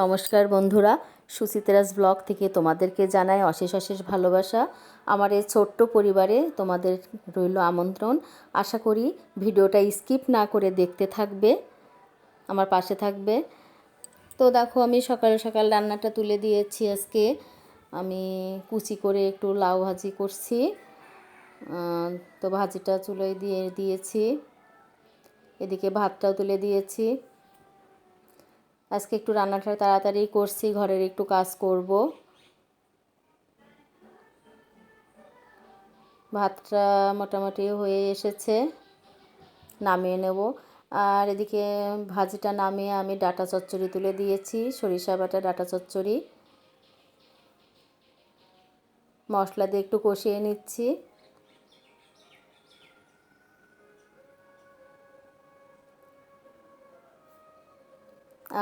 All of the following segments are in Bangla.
নমস্কার বন্ধুরা, সুচিত্রাস ব্লগ থেকে তোমাদেরকে জানাই অশেষ অশেষ ভালোবাসা। আমার এই ছোট্ট পরিবারে তোমাদের রইল আমন্ত্রণ। আশা করি ভিডিওটা স্কিপ না করে দেখতে থাকবে, আমার পাশে থাকবে। তো দেখো, আমি সকাল সকাল রান্নাটা তুলে দিয়েছি আজকে। আমি কুচি করে একটু লাউ ভাজি করছি। তো ভাজিটা চুলোয় দিয়ে দিয়েছি। এদিকে ভাতটাও তুলে দিয়েছি। আজকে একটু রান্নাটা তাড়াতাড়ি করছি, ঘরের একটু কাজ করব। ভাতটা মোটামুটি হয়ে এসেছে, নামিয়ে নেব। আর এদিকে ভাজিটা নামিয়ে আমি ডাটা চচ্চড়ি তুলে দিয়েছি, সরিষা বাটা ডাটা চচ্চড়ি। মশলা দিয়ে একটু কষিয়ে নিচ্ছি।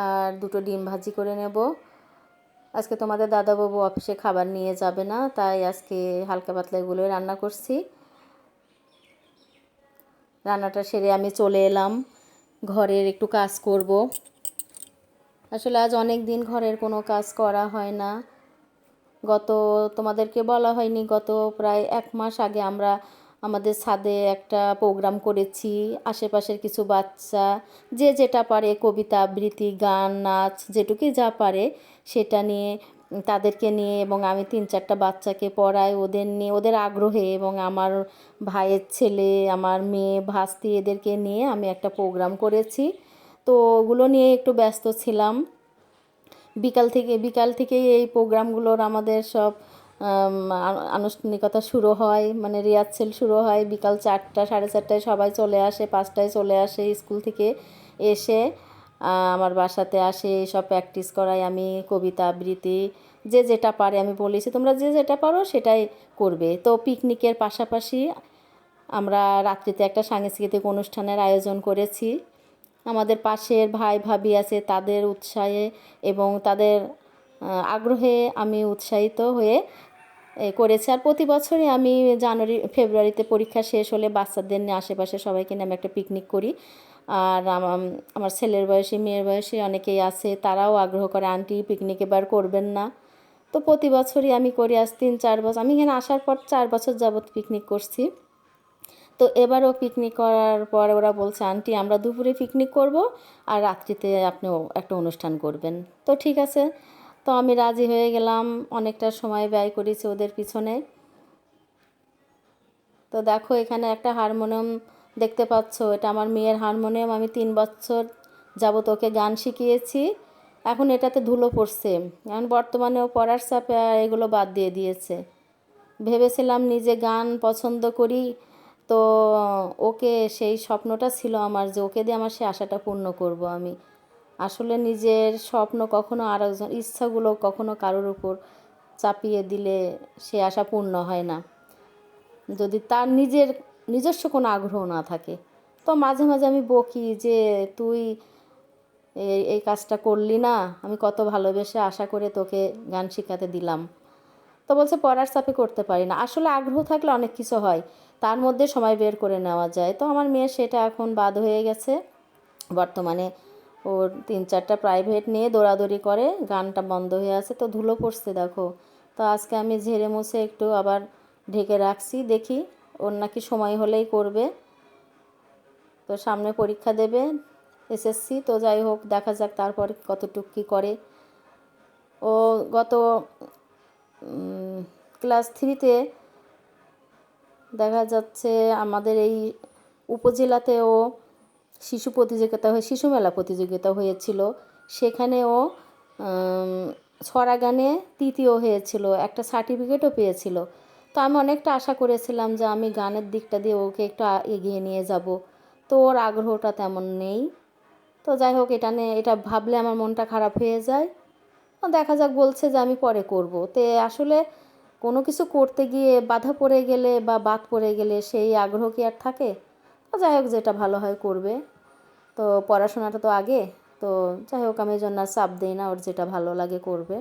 আর দুটো ডিম ভাজি করে নেব। আজকে তোমাদের দাদাবাবু অফিসে খাবার নিয়ে যাবে না, তাই আজকে হালকা পাতলা এগুলোই রান্না করছি। রান্নাটা সেরে আমি চলে এলাম, ঘরের একটু কাজ করব। আসলে আজ অনেক দিন ঘরের কোনো কাজ করা হয় না। গত তোমাদেরকে বলা হয়নি, গত প্রায় এক মাস আগে আমরা আমাদের ছাদে একটা প্রোগ্রাম করেছি, আশেপাশের কিছু বাচ্চা, যে যেটা পারে কবিতা, আবৃত্তি, গান, নাচ, যেটুকুই যা পারে সেটা নিয়ে তাদেরকে নিয়ে এবং আমি তিন চারটা বাচ্চাকে পড়াই ওদের নিয়ে, ওদের আগ্রহে এবং আমার ভাইয়ের ছেলে, আমার মেয়ে, ভাস্তি এদেরকে নিয়ে আমি একটা প্রোগ্রাম করেছি। তো ওগুলো নিয়ে একটু ব্যস্ত ছিলাম। বিকাল থেকে, বিকাল থেকেই এই প্রোগ্রামগুলোর আমাদের সব আনুষ্ঠানিকতা শুরু হয় মানে রিহার্সেল শুরু হয়, বিকাল চারটা, সাড়ে চারটায় সবাই চলে আসে, পাঁচটায় চলে আসে স্কুল থেকে এসে আমার বাসাতে আসে সব প্র্যাকটিস করাই আমি, কবিতা আবৃত্তি, যে যেটা পারে আমি বলেছি, তোমরা যে যেটা পারো সেটাই করবে। তো পিকনিকের পাশাপাশি আমরা রাত্রিতে একটা সাংস্কৃতিক অনুষ্ঠানের আয়োজন করেছি। আমাদের পাশের ভাই, ভাবি আছে তাদের উৎসাহে এবং তাদের আগ্রহে আমি উৎসাহিত হয়ে করেছি। আর প্রতি বছরই আমি জানুয়ারি, ফেব্রুয়ারিতে পরীক্ষা শেষ হলে বাচ্চাদের নিয়ে আশেপাশে সবাইকে নিয়ে আমি একটা পিকনিক করি। আর আমার ছেলের বয়সী, মেয়ের বয়সী অনেকেই আছে, তারাও আগ্রহ করে, আন্টি পিকনিক এবার করবেন না। তো প্রতি বছরই আমি করি। আজ তিন, চার বছর আমি এখানে আসার পর চার বছর যাবত পিকনিক করছি। তো এবারও পিকনিক করার পর ওরা বলছে, আন্টি, আমরা দুপুরে পিকনিক করব আর রাত্রিতে আপনিও একটা অনুষ্ঠান করবেন। তো ঠিক আছে। তো আমি রাজি হয়ে গেলাম, অনেকটা সময় ব্যয় করেছি ওদের পিছনে। তো দেখো এখানে একটা হারমোনিয়াম দেখতে পাচ্ছ, এটা আমার মেয়ের হারমোনিয়াম, আমি তিন বছর যাবত ওকে গান শিখিয়েছি। এখন এটাতে ধুলো পড়ছে, এখন বর্তমানে ও পড়ার চাপে এগুলো বাদ দিয়ে দিয়েছে। ভেবেছিলাম নিজে গান পছন্দ করি, তো ওকে সেই স্বপ্নটা ছিল আমার যে ওকে দিয়ে আমার সেই আশাটা পূর্ণ করব আমি। আসলে নিজের স্বপ্ন কখনো আর একজন ইচ্ছাগুলো কখনো কারোর উপর চাপিয়ে দিলে সে আশা পূর্ণ হয় না। যদি তার নিজের নিজস্ব কোনো আগ্রহ না থাকে। তো মাঝে মাঝে আমি বকি যে, তুই এই কাজটা করলি না, আমি কত ভালোবেসে আশা করে তোকে গান শেখাতে দিলাম। তো বলছে, পড়ার চাপে করতে পারি না। আসলে আগ্রহ থাকলে অনেক কিছু হয়, তার মধ্যে সময় বের করে নেওয়া যায়। তো আমার মেয়ে সেটা এখন বাদ হয়ে গেছে। বর্তমানে ওর তিন চারটা প্রাইভেট নিয়ে দৌড়াদৌড়ি করে, গানটা বন্ধ হয়ে আছে, তো ধুলো পড়ছে দেখো। তো আজকে আমি ঝেড়ে মুছে একটু আবার ঢেকে রাখছি, দেখি ওর নাকি সময় হলেই করবে। তো সামনে পরীক্ষা দেবে এসএসসি, তো যাই হোক, দেখা যাক তারপর কতটুক কী করে। ও গত ক্লাস থ্রিতে দেখা যাচ্ছে আমাদের এই উপজেলাতেও শিশু প্রতিযোগিতা হয়ে, শিশু মেলা প্রতিযোগিতা হয়েছিল। সেখানেও ছড়া গানে তৃতীয় হয়েছিল, একটা সার্টিফিকেটও পেয়েছিল। তো আমি অনেকটা আশা করেছিলাম যে আমি গানের দিকটা দিয়ে ওকে একটু এগিয়ে নিয়ে যাব। তো ওর আগ্রহটা তেমন নেই। তো যাই হোক, এটা নিয়ে, এটা ভাবলে আমার মনটা খারাপ হয়ে যায়। দেখা যাক, বলছে যে আমি পরে করব। তে আসলে কোনো কিছু করতে গিয়ে বাধা পড়ে গেলে বা বাদ পড়ে গেলে সেই আগ্রহ কি আর থাকে? যাই হোক, যেটা ভালো হয় করবে। তো পড়াশোনাটা তো আগে, তো যাই হোক, আমি এই জন্য আর চাপ দিই না, ওর যেটা ভালো লাগে করবে।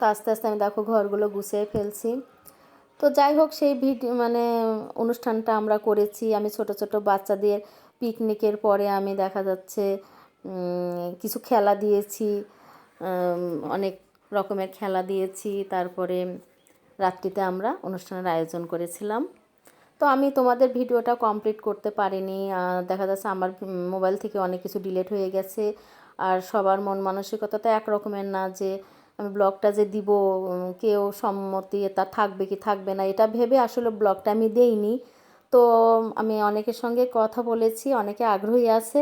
তো আস্তে আস্তে আমি দেখো ঘরগুলো গুছিয়ে ফেলছি। তো যাই হোক, সেই ভিডিও মানে অনুষ্ঠানটা আমরা করেছি। আমি ছোট ছোট বাচ্চাদের পিকনিকের পরে আমি দেখা যাচ্ছে কিছু খেলা দিয়েছি অনেক রকমের খেলা দিয়েছি। তারপরে রাত্রিতে আমরা অনুষ্ঠানের আয়োজন করেছিলাম। তো আমি তোমাদের ভিডিওটা কমপ্লিট করতে পারিনি। দেখা যাচ্ছে আমার মোবাইল থেকে অনেক কিছু ডিলেট হয়ে গেছে। আর সবার মন মানসিকতা তো এক রকমের না যে আমি ব্লগটা যে দিব কেউ সম্মতি তা থাকবে কি থাকবে না, এটা ভেবে আসলে ব্লগটা আমি দেইনি। তো আমি অনেকের সঙ্গে কথা বলেছি, অনেকে আগ্রহী আছে।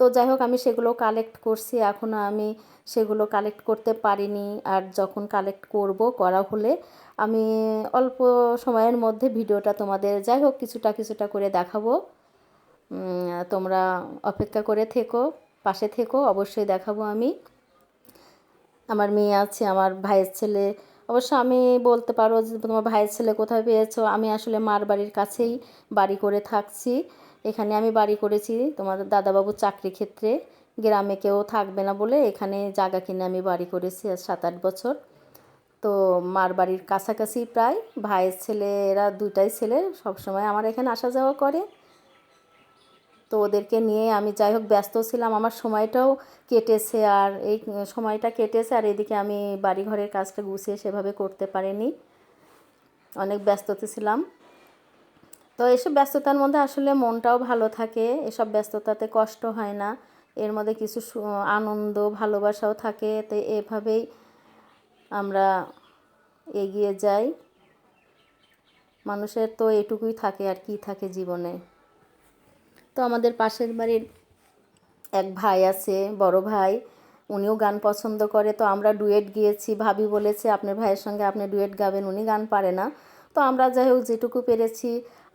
তো যাই হোক, আমি সেগুলো কালেক্ট করছি। এখনও আমি সেগুলো কালেক্ট করতে পারিনি। আর যখন কালেক্ট করব করা হলে আমি অল্প সময়ের মধ্যে ভিডিওটা তোমাদের যাই হোক কিছুটা কিছুটা করে দেখাবো। তোমরা অপেক্ষা করে থেকো, পাশে থেকো, অবশ্যই দেখাবো আমি। আমার মেয়ে আছে, আমার ভাইয়ের ছেলে। অবশ্য আমি বলতে পারো যে তোমার ভাইয়ের ছেলে কোথায় পেয়েছ? আমি আসলে মার বাড়ির কাছেই বাড়ি করে থাকছি। এখানে আমি বাড়ি করেছি তোমাদের দাদাবাবুর চাকরি ক্ষেত্রে। গ্রামে কেউ থাকবে না বলে এখানে জায়গা কিনে আমি বাড়ি করেছি সাত আট বছর। তো মার বাড়ির কাছাকাছি প্রায়। ভাইয়ের ছেলে এরা দুইটাই ছেলে, সবসময় আমার এখানে আসা যাওয়া করে। তো ওদেরকে নিয়ে আমি যাই হোক ব্যস্ত ছিলাম, আমার সময়টাও কেটেছে আর এই সময়টা কেটেছে আর এদিকে আমি বাড়িঘরের কাজটা গুছিয়ে সেভাবে করতে পারিনি। অনেক ব্যস্ততে ছিলাম। তো এসব ব্যস্ততার মধ্যে আসলে মনটাও ভালো থাকে, এসব ব্যস্ততাতে কষ্ট হয় না। এর মধ্যে কিছু আনন্দ, ভালোবাসাও থাকে। তো এভাবেই আমরা এগিয়ে যাই। মানুষের তো এটুকুই থাকে আর কি থাকে জীবনে। তো আমাদের পাশের বাড়ির এক ভাই আছে, বড় ভাই। উনিও গান পছন্দ করে। তো আমরা ডুয়েট গিয়েছি। ভাবি বলেছে, আপনার ভাইয়ের সঙ্গে আপনি ডুয়েট গাবেন, উনি গান পারে না। তো আমরা যাই হোক, যেটুকু পেরেছি,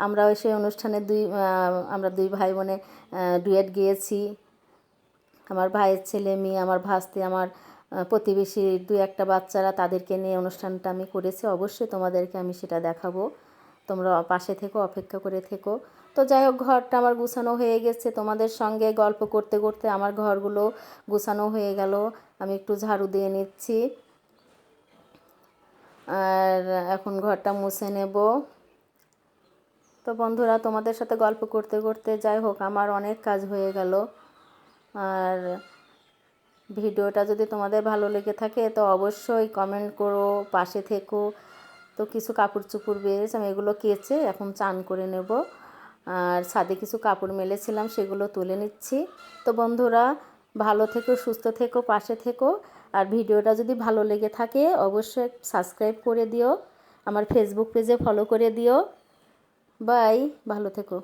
আমরা ওই সেই অনুষ্ঠানে দুই আমরা দুই ভাই বোনে ডুয়েট গিয়েছি। আমার ভাইয়ের ছেলে, মেয়ে, আমার ভাস্তি, আমার আহ, প্রতিবেশী দুই একটা বাচ্চারা তাদেরকে নিয়ে অনুষ্ঠানটা আমি করেছি। অবশ্যই তোমাদেরকে আমি সেটা দেখাবো। তোমরা পাশে থেকো অপেক্ষা করে থেকো। তো যাই হোক ঘরটা আমার গুছানো হয়ে গেছে। তোমাদের সঙ্গে গল্প করতে করতে আমার ঘরগুলো গুছানো হয়ে গেল। আমি একটু ঝাড়ু দিয়ে নিচ্ছি। আর এখন ঘরটা মুছে নেব। তো বন্ধুরা তোমাদের সাথে গল্প করতে করতে যাই হোক আমার অনেক কাজ হয়ে গেল। আর ভিডিওটা যদি তোমাদের ভালো লেগে থাকে, তো অবশ্যই কমেন্ট করো, পাশে থেকো। তো কিছু কাপড় চুপড় বেরিয়েছে আমি এগুলো কেচে এখন চান করে নেব। আর ছাদে কিছু কাপড় মেলেছিলাম, সেগুলো তুলে নিচ্ছি। তো বন্ধুরা, ভালো থেকো, সুস্থ থেকো, পাশে থেকো। আর ভিডিওটা যদি ভালো লেগে থাকে, অবশ্যই সাবস্ক্রাইব করে দিও। আমার ফেসবুক পেজে ফলো করে দিও। বাই ভালো থেকো।